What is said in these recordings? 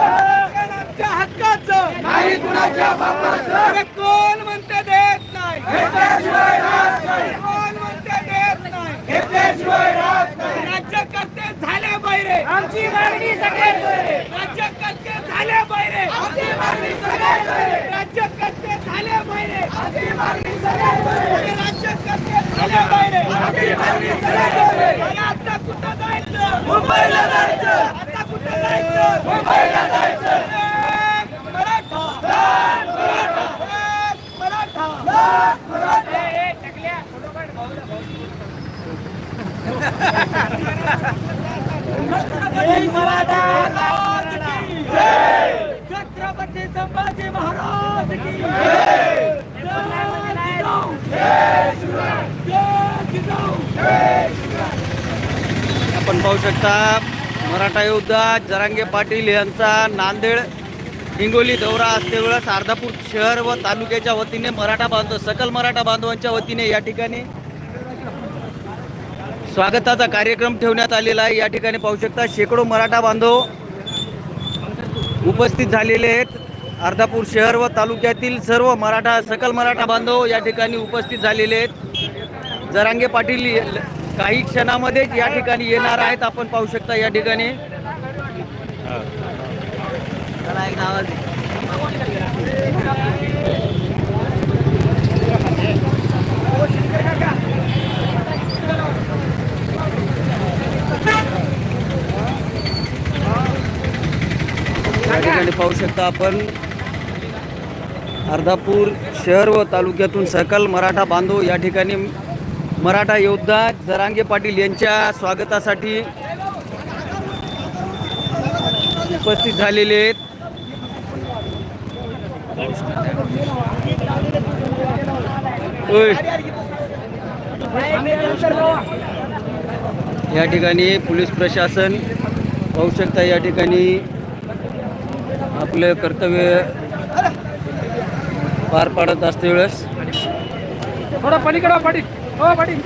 कुणाच्या हक्काचं नाही कुणाच्या बापाचं कोण म्हणते देत नाही घेतल्याशिवाय राहत नाही कोण म्हणते देत नाही घेतल्याशिवाय राहत नाही राज्यकर्ते झाले बैरे आमची मागणी राज्यकर्ते झाले बैरे आमची मागणी राज्यकर्ते झाले बैरे आमची मागणी मुंबईला जायचं. मुंबईला जायचं एक मराठा एक मराठा एक मराठा महाराज की जय. छत्रपती संभाजी महाराज की जय. जय जिजाऊ. जय जिजाऊ. आपण मराठा योद्धा जरांगे पाटील यांचा नांदेड हिंगोली दौरा असते वेळेस अर्धापूर शहर व तालुक्याच्या वतीने मराठा बांधव सकल मराठा बांधवांच्या वतीने या ठिकाणी स्वागताचा कार्यक्रम ठेवण्यात आलेला आहे. या ठिकाणी पाहू शकता शेकडो मराठा बांधव उपस्थित झालेले आहेत. अर्धापूर शहर व तालुक्यातील सर्व मराठा सकल मराठा बांधव या ठिकाणी उपस्थित झालेले आहेत. जरांगे पाटील काही क्षणामध्येच या ठिकाणी येणार आहेत. आपण पाहू शकता या ठिकाणी. या ठिकाणी पाहू शकता आपण अर्धापूर शहर व तालुक्यातून सकल मराठा बांधव या ठिकाणी मराठा योद्धा जरांगे पाटील यांच्या स्वागतासाठी उपस्थित झालेले आहेत. या ठिकाणी पोलीस प्रशासन पाहू शकता या ठिकाणी आपलं कर्तव्य पार पाडत असते वेळेस. थोडा पलीकडे हो, पाटील. हो पाटील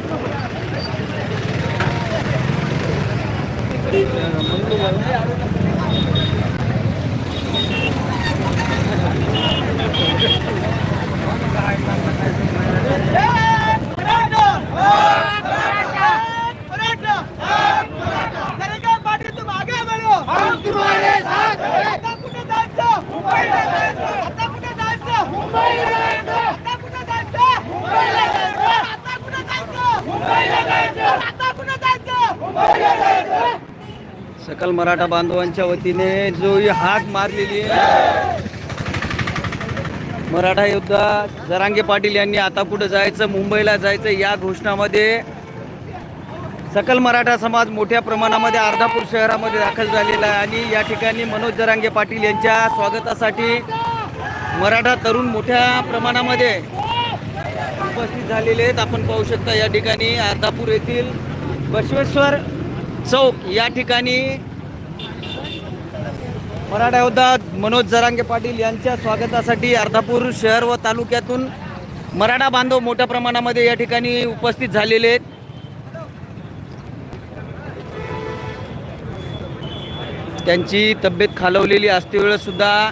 तुम आगे बढ़ो हम तुम्हारे साथ हैं. आता कुठे जायचं मुंबईला जायचं. आता कुठे जायचं मुंबईला जायचं. आता कुठे जायचं मुंबईला जायचं. आता कुठे जायचं मुंबईला जायचं. आता कुठे जायचं मुंबईला जायचं. सकल मराठा बांधवांच्या वतीने जो ही हाक मारलेली आहे. मराठा योद्धा जरांगे पाटील यांनी आता कुठं जायचं मुंबईला जायचं या घोषणामध्ये. सकल मराठा समाज मोठ्या प्रमाणामध्ये अर्धापूर शहरामध्ये दाखल झालेला आहे आणि या ठिकाणी मनोज जरांगे पाटील यांच्या स्वागतासाठी मराठा तरुण मोठ्या प्रमाणामध्ये उपस्थित झालेले आहेत. आपण पाहू शकता या ठिकाणी अर्धापूर येथील बसवेश्वर चौक या ठिकाणी मराठा योद्धा मनोज जरांगे पाटील यांच्या स्वागतासाठी अर्धापूर शहर व तालुक्यातून मराठा बांधव मोठ्या प्रमाणामध्ये या ठिकाणी उपस्थित झालेले आहेत. त्यांची तब्येत खालवलेली असते वेळेस सुद्धा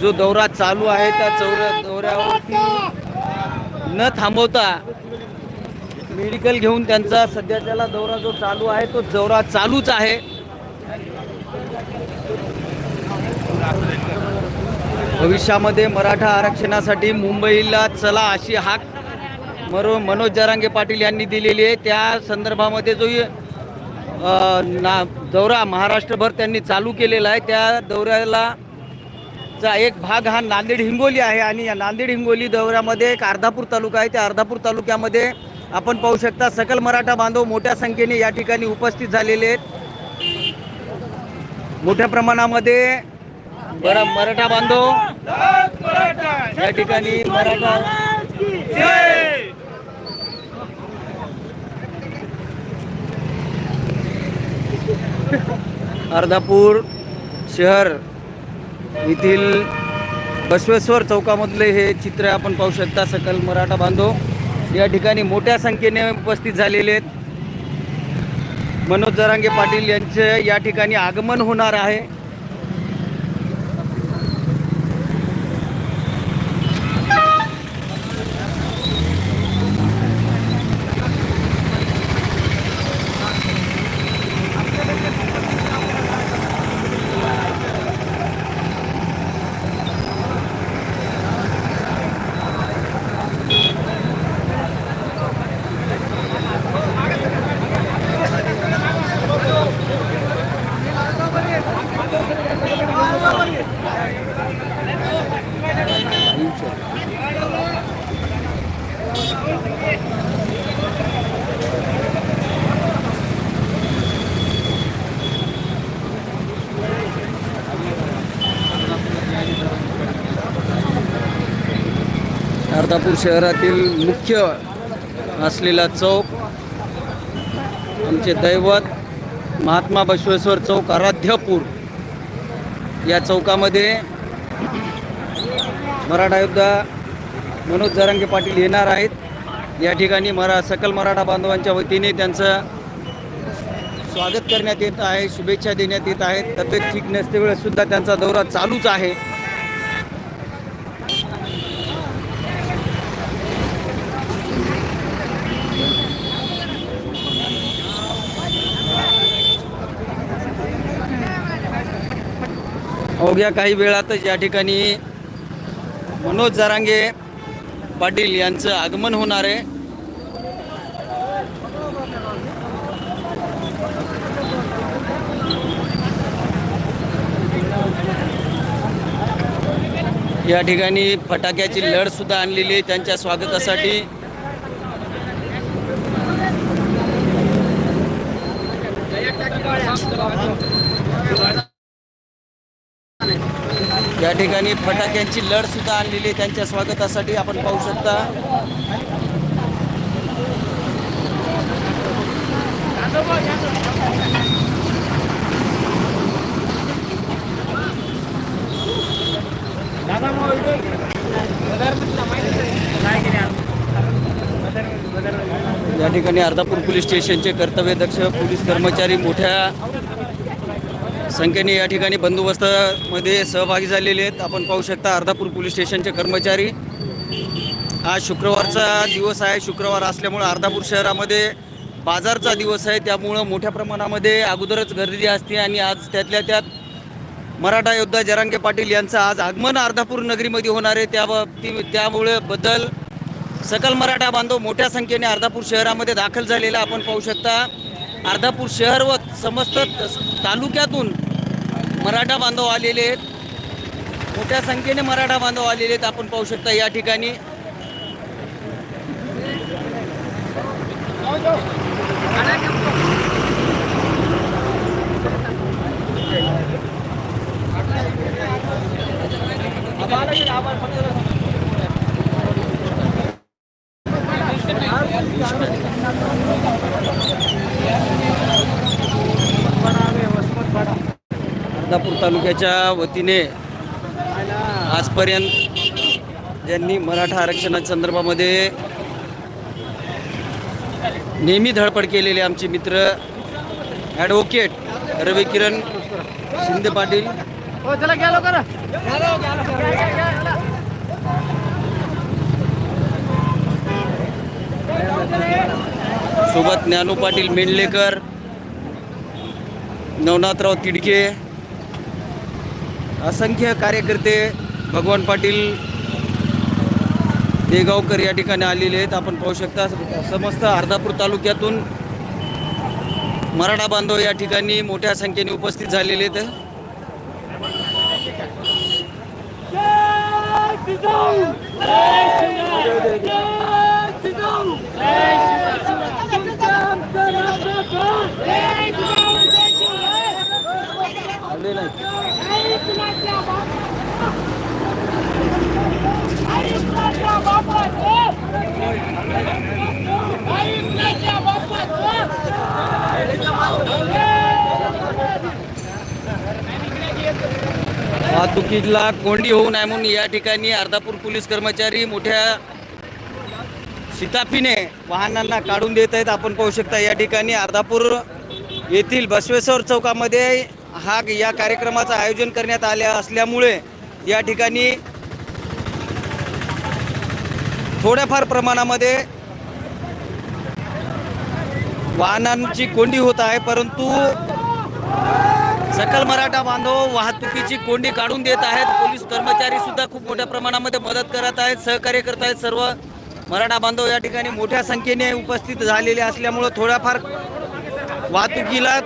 जो दौरा चालू आहे त्या चौऱ्या दौऱ्यावरती न थांबवता मेडिकल घेऊन त्यांचा सध्या त्याला दौरा जो चालू आहे तो दौरा चालूच आहे. भविष्यामध्ये मराठा आरक्षणासाठी मुंबईला चला अशी हाक मरो मनोज जरांगे पाटील यांनी दिलेली आहे. त्या संदर्भामध्ये जो ना दौरा महाराष्ट्रभर त्यांनी चालू केलेला आहे. त्या दौऱ्याला चा एक भाग हा नांदेड हिंगोली आहे आणि या नांदेड हिंगोली दौऱ्यामध्ये एक अर्धापूर तालुका आहे. त्या अर्धापूर तालुक्यामध्ये आपण पाहू शकता सकल मराठा बांधव मोठ्या संख्येने या ठिकाणी उपस्थित झालेले आहेत. मोठ्या प्रमाणामध्ये बरं मराठा बांधव या ठिकाणी मराठा अर्धापूर शहर येथील बसवेश्वर चौकामधले हे चित्र आपण पाहू शकता सकल मराठा बांधव. या ठिकाणी मोठ्या संख्येने उपस्थित झालेले आहेत. मनोज जरांगे पाटील यांचे या ठिकाणी आगमन होणार आहे. सोलापूर शहरातील मुख्य असलेला चौक आमचे दैवत महात्मा बसवेश्वर चौक आराध्यपूर या चौकामध्ये मराठा योद्धा मनोज जरंगे पाटील येणार आहेत. या ठिकाणी मरा सकल मराठा बांधवांच्या वतीने त्यांचं स्वागत करण्यात येत आहे शुभेच्छा देण्यात येत आहेत. तब्येत ठीक नसते वेळेस सुद्धा त्यांचा दौरा चालूच आहे. अवघ्या काही वेळातच या ठिकाणी मनोज जरांगे पाटील यांचं आगमन होणार आहे. या ठिकाणी फटाक्याची लढ सुद्धा आणलेली आहे त्यांच्या स्वागतासाठी. या ठिकाणी फटाक्यांची लढ सुद्धा आणलेली आहे. त्यांच्या स्वागतासाठी आपण पाहू शकता. या ठिकाणी अर्धापूर पोलीस स्टेशनचे कर्तव्यदक्ष पोलीस कर्मचारी मोठ्या संख्येने या ठिकाणी बंदोबस्तामध्ये सहभागी झालेले आहेत. आपण पाहू शकता अर्धापूर पोलीस स्टेशनचे कर्मचारी. आज शुक्रवारचा दिवस आहे. शुक्रवार असल्यामुळं अर्धापूर शहरामध्ये बाजारचा दिवस आहे. त्यामुळं मोठ्या प्रमाणामध्ये अगोदरच गर्दी असते आणि आज त्यातल्या त्यात मराठा योद्धा जरांगे पाटील यांचं आज आगमन अर्धापूर नगरीमध्ये होणार आहे. त्या बाबती त्यामुळे बद्दल सकल मराठा बांधव मोठ्या संख्येने अर्धापूर शहरामध्ये दाखल झालेला आपण पाहू शकता. अर्धापूर शहर व समस्त तालुक्यातून मराठा बांधव आलेले आहेत. मोठ्या संख्येने मराठा बांधव आलेले आहेत. आपण पाहू शकता या ठिकाणी. अर्धापूर तालुक्याच्या वतीने आजपर्यंत ज्यांनी मराठा आरक्षणाच्या संदर्भामध्ये नेहमी धडपड केलेले आमचे मित्र ॲडव्होकेट रवी किरण शिंदे पाटील. हो सोबत ज्ञानू पाटील मेंढलेकर नवनाथराव तिडके असंख्य कार्यकर्ते भगवान पाटील देगावकर या ठिकाणी आलेले आहेत आपण पाहू शकता समस्त अर्धापूर तालुक्यातून मराठा बांधव या ठिकाणी मोठ्या संख्येने उपस्थित झालेले आहेत आले नाहीत. वाहतुकीला कोंडी होऊ नये म्हणून या ठिकाणी अर्धापूर पोलीस कर्मचारी मोठ्या शिताफीने वाहनांना काढून देत आहेत. आपण पाहू शकता या ठिकाणी अर्धापूर येथील बसवेश्वर चौकामध्ये हा या कार्यक्रमाचं आयोजन करण्यात आले असल्यामुळे या ठिकाणी थोड्याफार प्रमाणामध्ये वाहनांची कोंडी होत आहे परंतु सकल मराठा बांधव वाहतुकीची कोंडी काढून देत आहेत. पोलीस कर्मचारी सुद्धा खूप मोठ्या प्रमाणामध्ये मदत करत आहेत सहकार्य करत आहेत. सर्व मराठा बांधव या ठिकाणी मोठ्या संख्येने उपस्थित झालेले असल्यामुळं थोड्याफार वाहतुकीला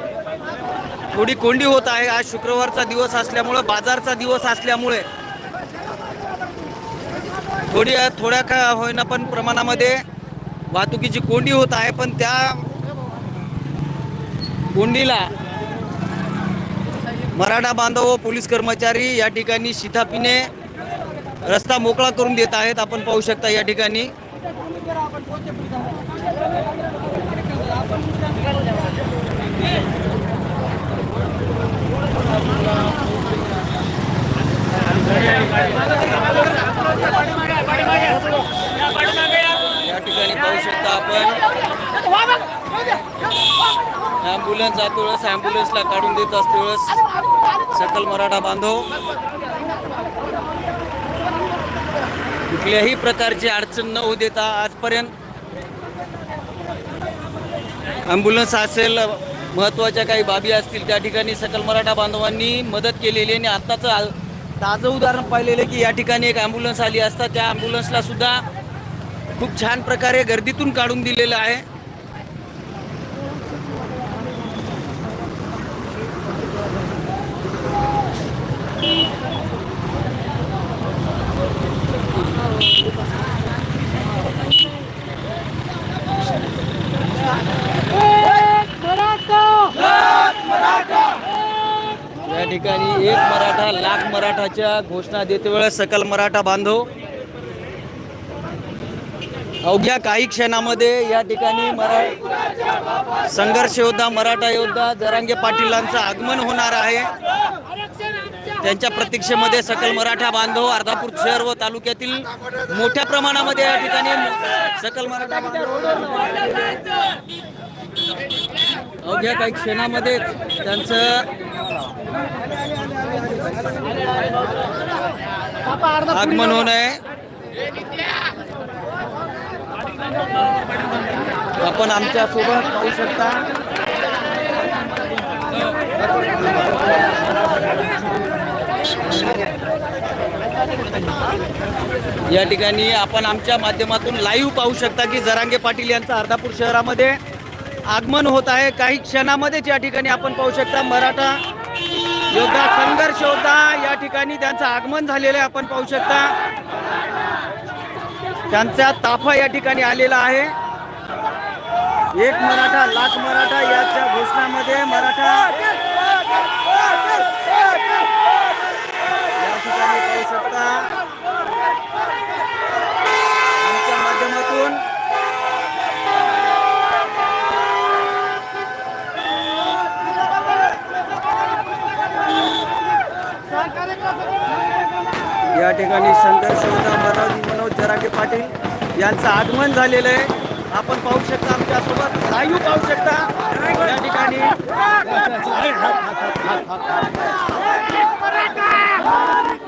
थोडी कोंडी होत आहे. आज शुक्रवारचा दिवस असल्यामुळं बाजारचा दिवस असल्यामुळे थोडी थोड्या का होईना पण प्रमाणामध्ये वाहतुकीची कोंडी होत आहे पण त्या कोंडीला मराठा बांधव व पोलीस कर्मचारी या ठिकाणी शिथापीने रस्ता मोकळा करून देत आहेत. आपण पाहू शकता या ठिकाणी या ठिकाणी पाहू शकता आपण ॲम्ब्युलन्स जातो वेळेस ॲम्ब्युलन्सला काढून देत असते वेळेस. सकल मराठा बांधव. कुठल्याही प्रकारची अडचण न होऊ देता आजपर्यंत ॲम्ब्युलन्स असेल महत्त्वाच्या काही बाबी असतील त्या ठिकाणी सकल मराठा बांधवांनी मदत केलेली आणि आत्ताचं ताजं उदाहरण पाहिलेलं की या ठिकाणी एक ॲम्ब्युलन्स आली असता त्या ॲम्ब्युलन्सला सुद्धा खूप छान प्रकारे गर्दीतून काढून दिलेलं आहे. या ठिकाणी एक मराठा लाख मराठाच्या घोषणा देते वेळेस सकल मराठा बांधव अवघ्या काही क्षणामध्ये या ठिकाणी मरा संघर्ष योद्धा मराठा योद्धा जरांगे पाटीलांचं आगमन होणार आहे. त्यांच्या प्रतीक्षेमध्ये सकल मराठा बांधव अर्धापूर शहर व तालुक्यातील मोठ्या प्रमाणामध्ये या ठिकाणी सकल मराठा बांधव अवघ्या काही क्षणामध्ये त्यांचं आगमन होणं आहे आपण आमच्यासोबत पाहू शकता. या ठिकाणी आपण आमच्या माध्यमातून लाईव्ह पाहू शकता की जरांगे पाटील यांचं अर्धापूर शहरामध्ये आगमन होत आहे. काही क्षणामध्येच या ठिकाणी आपण पाहू शकता मराठा योद्धा संघर्ष होता. या ठिकाणी त्यांचं आगमन झालेलं आहे. आपण पाहू शकता. त्यांचा ताफा या ठिकाणी आलेला आहे. एक मराठा लाख मराठा याच्या घोषणामध्ये मराठा या ठिकाणी पाहू शकता. आमच्या माध्यमातून या ठिकाणी संघर्ष होता मराठी मनोज पाटील यांचं आगमन झालेलं आहे. आपण पाहू शकता आमच्यासोबत. लाईव्ह पाहू शकता. या ठिकाणी. आता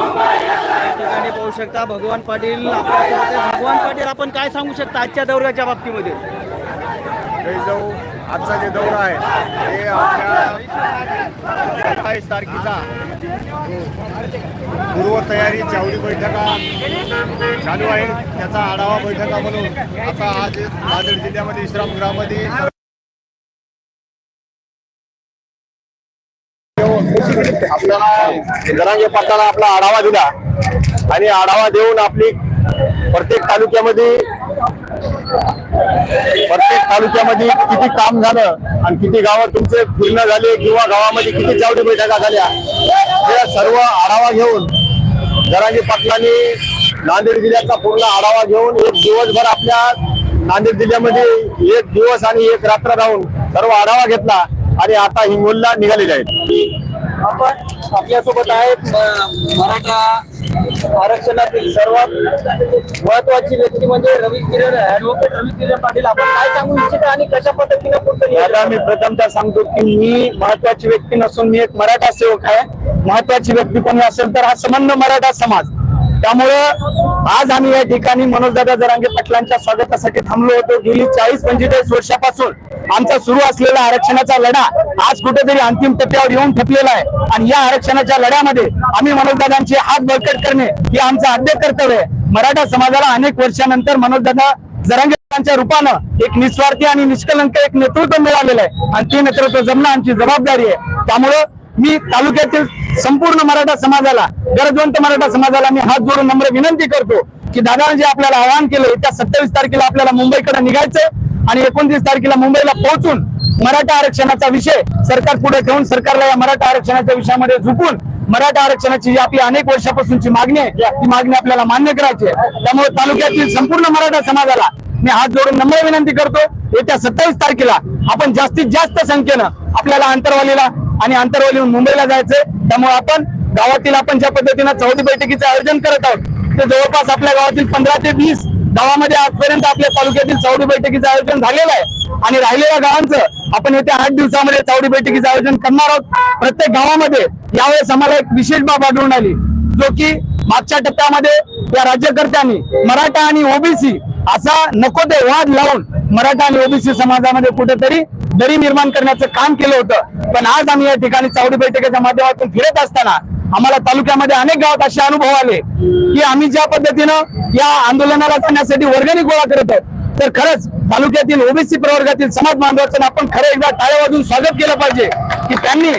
ठिकाणी पाहू शकता भगवान पाटील आपल्यासोबत भगवान पाटील आपण काय सांगू शकता आजच्या दौऱ्याच्या बाबतीमध्ये? जाऊ आजचा जे दौरा आहे ते आपल्या सत्तावीस तारखेचा पूर्वतयारी चावडी बैठका चालू आहे त्याचा आढावा बैठका म्हणून आता आज नांदेड जिल्ह्यामध्ये विश्रामगृहामध्ये आपल्याला जरांगे पाटाला आपला आढावा दिला. आणि आढावा देऊन आपली प्रत्येक तालुक्यामध्ये प्रत्येक तालुक्यामध्ये किती काम झालं आणि किती गावं तुमचे पूर्ण झाले किंवा गावामध्ये किती चावडी बैठका झाल्या या सर्व आढावा घेऊन जरांगी पाटलांनी नांदेड जिल्ह्याचा पूर्ण आढावा घेऊन एक दिवसभर आपल्या नांदेड जिल्ह्यामध्ये एक दिवस आणि एक रात्र राहून सर्व आढावा घेतला आणि आता हिंगोलला निघालेले आहेत. आपण आपल्यासोबत आहेत मराठा आरक्षणातील सर्वात महत्वाची व्यक्ती म्हणजे रवी किरण ऍडव्होकेट रवी किरण पाटील. आपण काय सांगू इच्छिता आणि कशा पद्धतीने पुढचं मी प्रथमतः सांगतो की मी महत्वाची व्यक्ती नसून मी एक मराठा सेवक आहे. महत्वाची व्यक्ती कोणी असेल तर हा संबंध मराठा समाज. त्यामुळं आज आम्ही या ठिकाणी मनोजदादा जरांगे पाटलांच्या स्वागतासाठी थांबलो होतो. गेली चाळीस पंचेचाळीस वर्षापासून आमचा सुरू असलेला आरक्षणाचा लढा आज कुठेतरी अंतिम टप्प्यावर येऊन ठेपलेला आहे. आणि या आरक्षणाच्या लढ्यामध्ये आम्ही मनोजदादांचे हात बळकट करणे हे आमचं आद्य कर्तव्य आहे. मराठा समाजाला अनेक वर्षानंतर मनोजदादा जरांगे रूपानं एक निस्वार्थी आणि निष्कलंक एक नेतृत्व मिळालेलं आहे. आणि ते नेतृत्व जमणं आमची जबाबदारी आहे. त्यामुळं मी तालुक्यातील संपूर्ण मराठा समाजाला गरजवंत मराठा समाजाला मी हात जोडून नम्र विनंती करतो की दादाने जे आपल्याला आवाहन केलं त्या सत्तावीस तारखेला आपल्याला मुंबईकडे निघायचं आणि एकोणतीस तारखेला मुंबईला पोहोचून मराठा आरक्षणाचा विषय सरकार पुढे ठेवून सरकारला या मराठा आरक्षणाच्या विषयामध्ये झुकून मराठा आरक्षणाची जी आपली अनेक वर्षापासूनची मागणी आहे ती मागणी आपल्याला मान्य करायची आहे. त्यामुळे तालुक्यातील संपूर्ण मराठा समाजाला मी हात जोडून नम्र विनंती करतो येत्या सत्तावीस तारखेला आपण जास्तीत जास्त संख्येनं आपल्याला आंतरवालीला आणि आंतरवालीहून मुंबईला जायचंय. त्यामुळे आपण गावातील आपण ज्या पद्धतीनं चौथी बैठकीचं आयोजन करत आहोत ते जवळपास आपल्या गावातील पंधरा ते वीस गावामध्ये आजपर्यंत आपल्या तालुक्यातील चौडी बैठकीचं आयोजन झालेलं आहे. आणि राहिलेल्या गावांचं आपण येत्या आठ दिवसामध्ये चौडी बैठकीचं आयोजन करणार आहोत. प्रत्येक गावामध्ये यावेळेस आम्हाला एक विशेष बाब आढळून आली जो की मागच्या टप्प्यामध्ये या राज्यकर्त्यांनी मराठा आणि ओबीसी असा नको ते वाद लावून मराठा आणि ओबीसी समाजामध्ये कुठेतरी दरी निर्माण करण्याचं काम केलं होतं. पण आज आम्ही या ठिकाणी चावडी बैठकीच्या माध्यमातून फिरत असताना आम्हाला तालुक्यामध्ये अनेक गावात असे अनुभव आले की आम्ही ज्या पद्धतीनं या आंदोलनाला जाण्यासाठी वर्गणी गोळा करत आहोत तर खरंच तालुक्यातील ओबीसी प्रवर्गातील समाज बांधवाचं आपण खरं एकदा टाळ्या वाजून स्वागत केलं पाहिजे की त्यांनी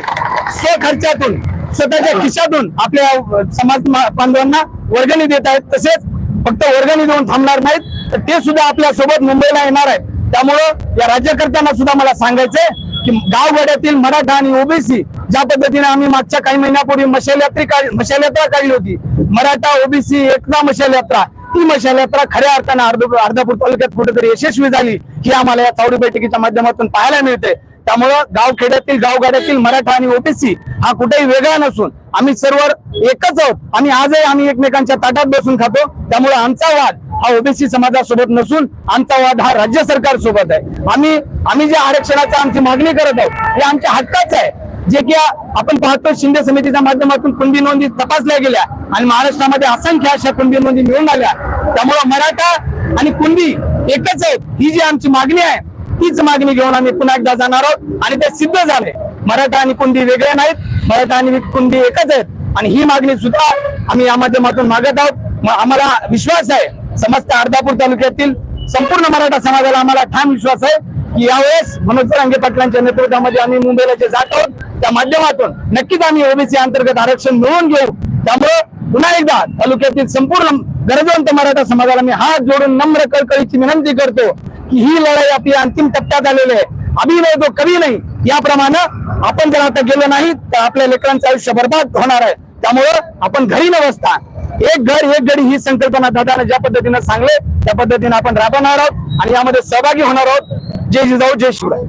स्वखर्चातून स्वतःच्या खिशातून आपल्या समाज बांधवांना वर्गणी देत आहेत. तसेच फक्त वर्गणी देऊन थांबणार नाहीत तर ते सुद्धा आपल्यासोबत मुंबईला येणार आहेत. त्यामुळं या राज्यकर्त्यांना सुद्धा मला सांगायचंय की गावगाड्यातील मराठा आणि ओबीसी ज्या पद्धतीने आम्ही मागच्या काही महिन्यापूर्वी मशाल यात्री काढ- मशाल यात्रा काढली होती. मराठा ओबीसी एकता मशाल यात्रा. ती मशाल यात्रा खऱ्या अर्थानं अर्ध अर्धापूर तालुक्यात कुठेतरी यशस्वी झाली ही आम्हाला या चावडी बैठकीच्या माध्यमातून पाहायला मिळते त्यामुळं गावखेड्यातील गावगाड्यातील मराठा आणि ओबीसी हा कुठेही वेगळा नसून आम्ही सर्व एकच आहोत. आणि आजही आम्ही एकमेकांच्या ताटात बसून खातो. त्यामुळे आमचा वाद हा ओबीसी समाजासोबत नसून आमचा वाद हा राज्य सरकार सोबत आहे. आम्ही आम्ही जे आरक्षणाची आमची मागणी करत आहोत हे आमच्या हक्काच आहे. जे की आपण पाहतो शिंदे समितीच्या माध्यमातून कुणबी नोंदी तपासल्या गेल्या आणि महाराष्ट्रामध्ये असंख्य अशा कुणबी नोंदी मिळून आल्या. त्यामुळं मराठा आणि कुणबी एकच आहेत ही जी आमची मागणी आहे तीच मागणी घेऊन आम्ही पुन्हा एकदा जाणार आहोत आणि ते सिद्ध झाले. मराठा आणि कुणबी वेगळे नाहीत मराठा आणि कुणबी एकच आहेत. आणि ही मागणी सुद्धा आम्ही या माध्यमातून मागत आहोत. आम्हाला विश्वास आहे. समस्त अर्धापूर तालुक्यातील संपूर्ण मराठा समाजाला आम्हाला ठाम विश्वास आहे की यावेळेस मनोज रांगे पाटलांच्या नेतृत्वामध्ये आम्ही मुंबईला जे जात आहोत त्या माध्यमातून नक्कीच आम्ही ओबीसी अंतर्गत आरक्षण मिळवून घेऊ. त्यामुळे पुन्हा एकदा तालुक्यातील संपूर्ण गरजवंत मराठा समाजाला मी हात जोडून नम्र कळकळीची विनंती करतो की ही लढाई आपली अंतिम टप्प्यात आलेली आहे. अभिनय नाही तो कवी नाही. याप्रमाणे आपण जर आता गेलो नाही तर आपल्या लेकरांचं आयुष्य बर्बाद होणार आहे. त्यामुळं आपण घरी न बसता एक घर एक गडी ही संकल्पना दादाने ज्या पद्धतीने सांगले त्या पद्धतीने आपण राबवणार आहोत आणि यामध्ये सहभागी होणार आहोत. जय जिजाऊ जय शिवराय.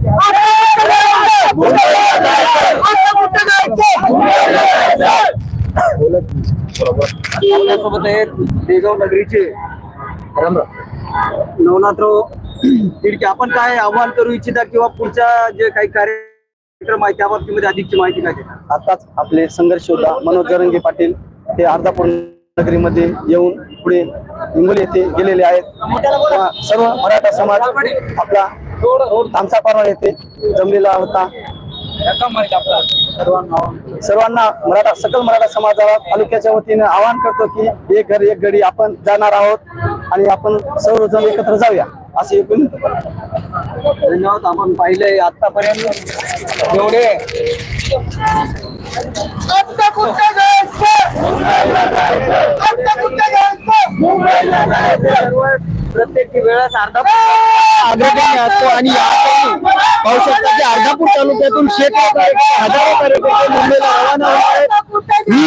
आपल्यासोबत आहेत देगाव नगरीचे. नवनाथराव तिडके आपण काय आव्हान करू इच्छिता किंवा पुढच्या जे काही कार्यक्रम आहे त्या बाबतीमध्ये अधिकची माहिती काय? आताच आपले संघर्ष योद्धा मनोज जरंगे पाटील हे अर्धापूर नगरीमध्ये येऊन पुढे हिंगोली येथे गेलेले आहेत. सर्व मराठा समाज आपला आमचा परवा येथे जमलेला होता. सर्वांना मराठा सकल मराठा समाजाला तालुक्याच्या वतीने आवाहन करतो की एक घर एक गडी आपण जाणार आहोत आणि आपण सर्वजण एकत्र जाऊया असे एक धन्यवाद. आपण पाहिले आतापर्यंत. जेवढे प्रत्येक वेळेस अर्धा अग्रगण्य असतो आणि पाहू शकता की अर्धापूर तालुक्यातून शेकडो हजारो कार्यकर्ते मुंबईला रवाना होत आहेत. ही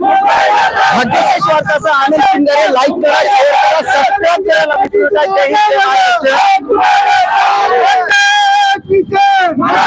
भाग्यशेष वार्ताचा आनंद शिंदे लाईक करा शेअर करा सबस्क्राईब करायला विसरू नका. जय हिंद, जय महाराष्ट्र.